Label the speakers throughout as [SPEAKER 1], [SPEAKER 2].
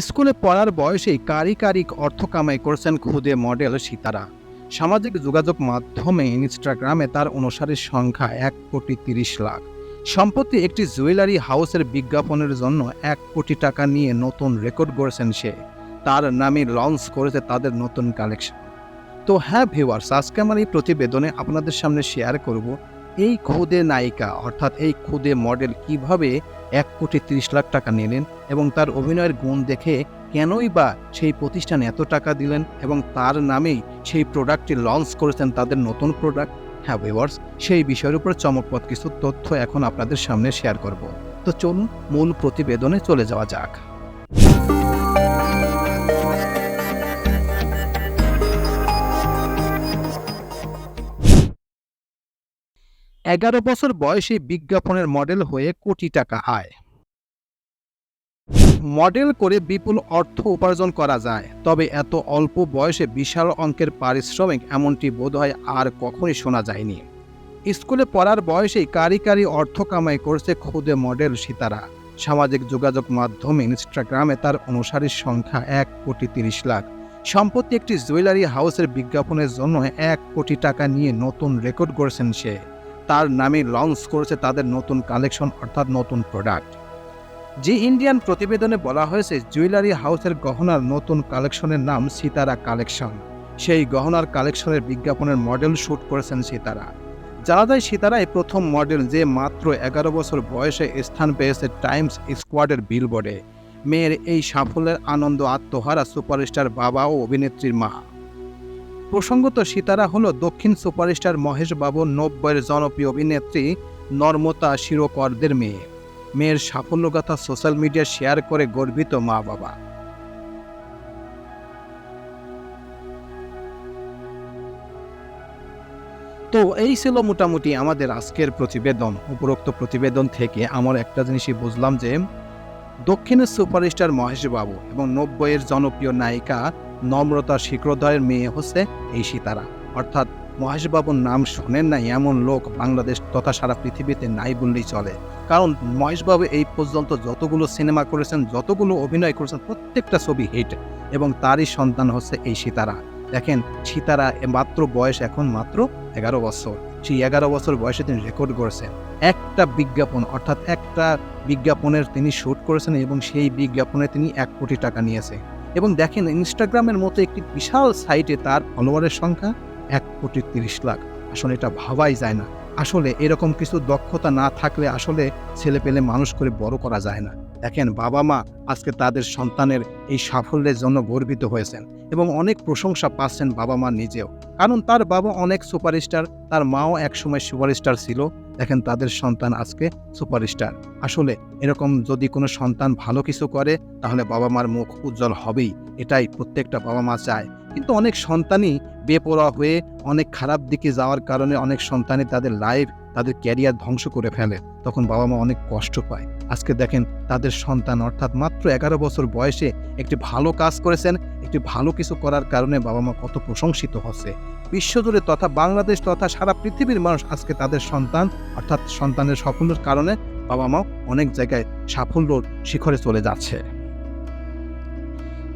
[SPEAKER 1] স্কুলে পড়ার বয়সেই কারি কারি অর্থ কামাই করছেন খুদে মডেল সীতারা। সামাজিক যোগাযোগ মাধ্যমে ইনস্টাগ্রামে তার অনুসারীর সংখ্যা এক কোটি তিরিশ লাখ। সম্প্রতি একটি জুয়েলারি হাউসের বিজ্ঞাপনের জন্য এক কোটি টাকা নিয়ে নতুন রেকর্ড গড়েছেন সে। তার নামে লঞ্চ করেছে তাদের নতুন কালেকশন। তো হ্যাঁ ভিউয়ার্স, আজকে আমার এই প্রতিবেদনে আপনাদের সামনে শেয়ার করব এই খুদে নায়িকা, অর্থাৎ এই খুদে মডেল কীভাবে এক কোটি তিরিশ লাখ টাকা নিলেন এবং তার অভিনয়ের গুণ দেখে কেনই বা সেই প্রতিষ্ঠান এত টাকা দিলেন এবং তার নামেই সেই প্রোডাক্টটি লঞ্চ করেছেন তাদের নতুন প্রোডাক্ট হ্যাঁ ভিওয়ার্স সেই বিষয়ের উপর চমকপদ কিছু তথ্য এখন আপনাদের সামনে শেয়ার করব। তো চলুন মূল প্রতিবেদনে চলে যাওয়া যাক। এগারো বছর বয়সে বিজ্ঞাপনের মডেল হয়ে কোটি টাকা আয়। মডেল করে বিপুল অর্থ উপার্জন করা যায়, তবে এত অল্প বয়সে বিশাল অঙ্কের পারিশ্রমিক এমনটি বোধহয় আর কখনই শোনা যায়নি। স্কুলে পড়ার বয়সেই কারি কারি অর্থ কামাই করছে খুদে মডেল সীতারা। সামাজিক যোগাযোগ মাধ্যমে ইনস্টাগ্রামে তার অনুসারীর সংখ্যা এক কোটি তিরিশ লাখ। সম্প্রতি একটি জুয়েলারি হাউসের বিজ্ঞাপনের জন্য এক কোটি টাকা নিয়ে নতুন রেকর্ড করেছেন সে। তার নামে লঞ্চ করেছে তাদের নতুন কালেকশন অর্থাৎ নতুন প্রোডাক্ট জি ইন্ডিয়ান প্রতিবেদনে বলা হয়েছে জুয়েলারি হাউসের গহনার নতুন কালেকশনের নাম সিতারা কালেকশন সেই গহনার কালেকশনের বিজ্ঞাপনের মডেল শ্যুট করেছেন সিতারা। জানা যায় সিতারাই প্রথম মডেল যে মাত্র এগারো বছর বয়সে স্থান পেয়েছে টাইমস স্কোয়াডের বিলবোর্ডে মেয়ের এই সাফল্যের আনন্দ, আত্মহারা সুপারস্টার বাবা ও অভিনেত্রীর মা। প্রসঙ্গত সিতারা হলো দক্ষিণ সুপারস্টার মহেশ বাবুর নব্বইয়ের জনপ্রিয় অভিনেত্রী নর্মতা শিরোকরদের মেয়ে। মেয়ের সাফল্যগাথা সোশ্যাল মিডিয়া শেয়ার করে গর্বিত মা বাবা। তো এই ছিল মোটামুটি আমাদের আজকের প্রতিবেদন, উপরোক্ত প্রতিবেদন থেকে আমার একটা জিনিসই বুঝলাম যে দক্ষিণের সুপারস্টার মহেশ বাবু এবং নব্বইয়ের জনপ্রিয় নায়িকা নম্রতা শিখরোদয়ের মেয়ে হচ্ছে এই সীতারা। অর্থাৎ মহেশবাবুর নাম শোনেন নাই এমন লোক বাংলাদেশ তথা সারা পৃথিবীতে নাই বললেই চলে। কারণ মহেশবাবু এই পর্যন্ত যতগুলো সিনেমা করেছেন, যতগুলো অভিনয় করেছেন, প্রত্যেকটা ছবি হিট এবং তারই সন্তান হচ্ছে এই সীতারা। দেখেন, সীতারা মাত্র বয়স এখন মাত্র এগারো বছর। সেই এগারো বছর বয়সে তিনি রেকর্ড করেছেন একটা বিজ্ঞাপন, অর্থাৎ একটা বিজ্ঞাপনের তিনি শ্যুট করেছেন এবং সেই বিজ্ঞাপনে তিনি এক কোটি টাকা নিয়েছে। এবং দেখেন ইনস্টাগ্রামের মতো একটি বিশাল সাইটে তার ফলোয়ারের সংখ্যা এক কোটি তিরিশ লাখ। আসলে এটা ভাবাই যায় না। আসলে এরকম কিছু দক্ষতা না থাকলে আসলে ছেলে পেলে মানুষ করে বড় করা যায় না। দেখেন বাবা মা আজকে তাদের সন্তানের এই সাফল্যের জন্য গর্বিত হয়েছেন এবং অনেক প্রশংসা পাচ্ছেন বাবা মা নিজেও। কারণ তার বাবা অনেক সুপারস্টার, তার মাও একসময় সুপারস্টার ছিল। দেখেন তাদের সন্তান আজকে সুপারস্টার। আসলে এরকম যদি কোনো সন্তান ভালো কিছু করে, তাহলে বাবা মার মুখ উজ্জ্বল হবেই। এটাই প্রত্যেকটা বাবা মা চায়। কিন্তু অনেক সন্তানই বেপরোয়া হয়ে, অনেক খারাপ দিকে যাওয়ার কারণে অনেক সন্তানই তাদের লাইফ তাদের ক্যারিয়ার ধ্বংস করে ফেলে। তখন বাবা মা অনেক কষ্ট পায়। আজকে দেখেন, তাদের সন্তান অর্থাৎ মাত্র এগারো বছর বয়সে একটি ভালো কাজ করেছেন, একটি ভালো কিছু করার কারণে বাবা মা কত প্রশংসিত হচ্ছে। বিশ্বজুড়ে তথা বাংলাদেশ তথা সারা পৃথিবীর মানুষ আজকে তাদের সন্তান, অর্থাৎ সন্তানের সাফল্যের কারণে বাবা মা অনেক জায়গায় সাফল্য শিখরে চলে যাচ্ছে।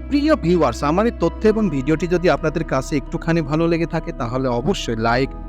[SPEAKER 1] প্রিয় ভিউয়ার্স আমার এই তথ্য এবং ভিডিওটি যদি আপনাদের কাছে একটুখানি ভালো লেগে থাকে, তাহলে অবশ্যই লাইক